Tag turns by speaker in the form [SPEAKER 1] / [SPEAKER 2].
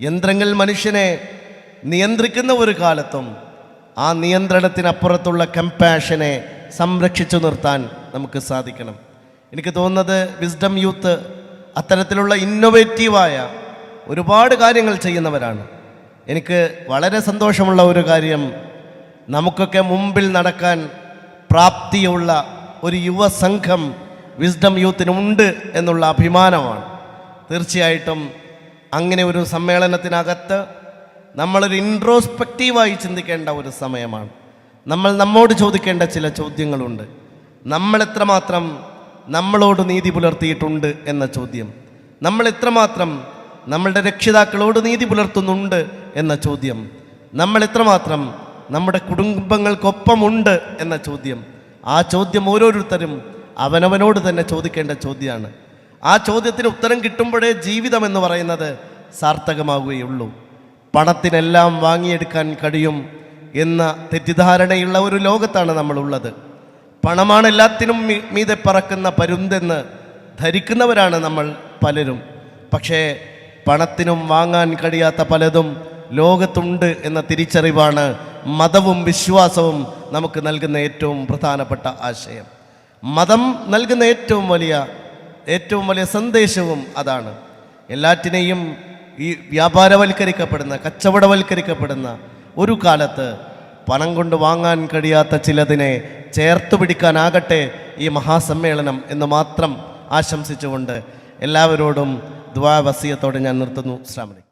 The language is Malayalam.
[SPEAKER 1] യന്ത്രങ്ങൾ മനുഷ്യനെ നിയന്ത്രിക്കുന്ന ഒരു കാലത്തും ആ നിയന്ത്രണത്തിനപ്പുറത്തുള്ള കമ്പാഷനെ സംരക്ഷിച്ചു നിർത്താൻ നമുക്ക് സാധിക്കണം. എനിക്ക് തോന്നുന്നത് വിസ്ഡം യൂത്ത് അത്തരത്തിലുള്ള ഇന്നൊവേറ്റീവായ ഒരുപാട് കാര്യങ്ങൾ ചെയ്യുന്നവരാണ്. എനിക്ക് വളരെ സന്തോഷമുള്ള ഒരു കാര്യം നമുക്കൊക്കെ മുമ്പിൽ നടക്കാൻ പ്രാപ്തിയുള്ള ഒരു യുവസംഘം വിസ്ഡം യൂത്തിനുണ്ട് എന്നുള്ള അഭിമാനമാണ്. തീർച്ചയായിട്ടും അങ്ങനെ ഒരു സമ്മേളനത്തിനകത്ത് നമ്മളൊരു ഇൻട്രോസ്പെക്റ്റീവായി ചിന്തിക്കേണ്ട ഒരു സമയമാണ്. നമ്മൾ നമ്മോട് ചോദിക്കേണ്ട ചില ചോദ്യങ്ങളുണ്ട്. നമ്മൾ എത്രമാത്രം നമ്മളോട് നീതി പുലർത്തിയിട്ടുണ്ട് എന്ന ചോദ്യം. നമ്മൾ എത്രമാത്രം നമ്മളുടെ രക്ഷിതാക്കളോട് നീതി പുലർത്തുന്നുണ്ട് എന്ന ചോദ്യം. നമ്മൾ എത്രമാത്രം നമ്മുടെ കുടുംബങ്ങൾക്കൊപ്പമുണ്ട് എന്ന ചോദ്യം. ആ ചോദ്യം ഓരോരുത്തരും അവനവനോട് തന്നെ ചോദിക്കേണ്ട ചോദ്യമാണ്. ആ ചോദ്യത്തിന് ഉത്തരം കിട്ടുമ്പോഴേ ജീവിതം എന്ന് പറയുന്നത് സാർത്ഥകമാവുകയുള്ളൂ പണത്തിനെല്ലാം വാങ്ങിയെടുക്കാൻ കഴിയും എന്ന തെറ്റിദ്ധാരണയുള്ള ഒരു ലോകത്താണ് നമ്മളുള്ളത്. പണമാണ് എല്ലാത്തിനും മീതെ പറക്കുന്ന പരുന്തെന്ന് ധരിക്കുന്നവരാണ് നമ്മൾ പലരും. പക്ഷേ പണത്തിനും വാങ്ങാൻ കഴിയാത്ത പലതും ലോകത്തുണ്ട് എന്ന തിരിച്ചറിവാണ് മതവും വിശ്വാസവും നമുക്ക് നൽകുന്ന ഏറ്റവും പ്രധാനപ്പെട്ട ആശയം. മതം നൽകുന്ന ഏറ്റവും വലിയ ഏറ്റവും വലിയ സന്ദേശവും അതാണ്. എല്ലാറ്റിനെയും ഈ വ്യാപാരവൽക്കരിക്കപ്പെടുന്ന കച്ചവടവൽക്കരിക്കപ്പെടുന്ന ഒരു കാലത്ത് പണം കൊണ്ട് വാങ്ങാൻ കഴിയാത്ത ചിലതിനെ ചേർത്ത് പിടിക്കാനാകട്ടെ ഈ മഹാസമ്മേളനം എന്ന് മാത്രം ആശംസിച്ചുകൊണ്ട് എല്ലാവരോടും ദ്വാവസീയത്തോടെ ഞാൻ നിർത്തുന്നു. ശ്രാമണി